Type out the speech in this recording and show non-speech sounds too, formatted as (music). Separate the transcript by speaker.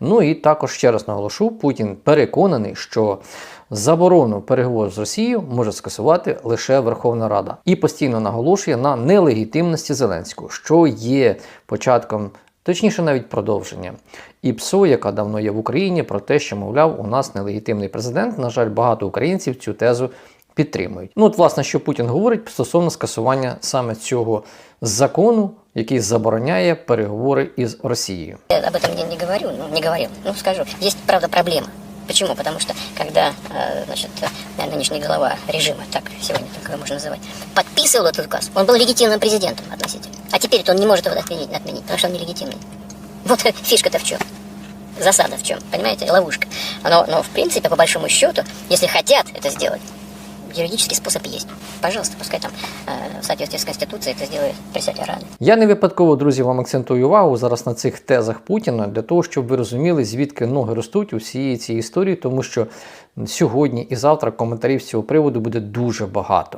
Speaker 1: Ну і також ще раз наголошу, Путін переконаний, що заборону переговорів з Росією може скасувати лише Верховна Рада і постійно наголошує на нелегітимності Зеленського, що є початком. Точніше, навіть продовження. І ПСО, яка давно є в Україні, про те, що, мовляв, у нас нелегітимний президент. На жаль, багато українців цю тезу підтримують. Ну, от, власне, що Путін говорить стосовно скасування саме цього закону, який забороняє переговори із Росією.
Speaker 2: Я об этом не, не говорю, ну, не говорил. Ну, скажу. Есть, правда, проблема. Почему? Потому что, когда, э, значит, э, нынешний глава режима, так сегодня так его можно называть, подписывал этот указ, он был легитимным президентом относительно. А теперь он не может его отменить, отменить потому что он нелегитимный. Вот фишка-то (laughs) в чем. Засада в чем, понимаете, ловушка. Но, но, в принципе, по большому счету, если хотят это сделать, юридический способ есть. Пожалуйста, пускай там э, в соответствии с Конституцией это сделает председатель Рады.
Speaker 1: Я не випадково, друзі, вам акцентую увагу зараз на цих тезах Путіна для того, щоб ви розуміли, звідки ноги ростуть у всієї цієї історії, тому що сьогодні і завтра коментарів з цього приводу буде дуже багато.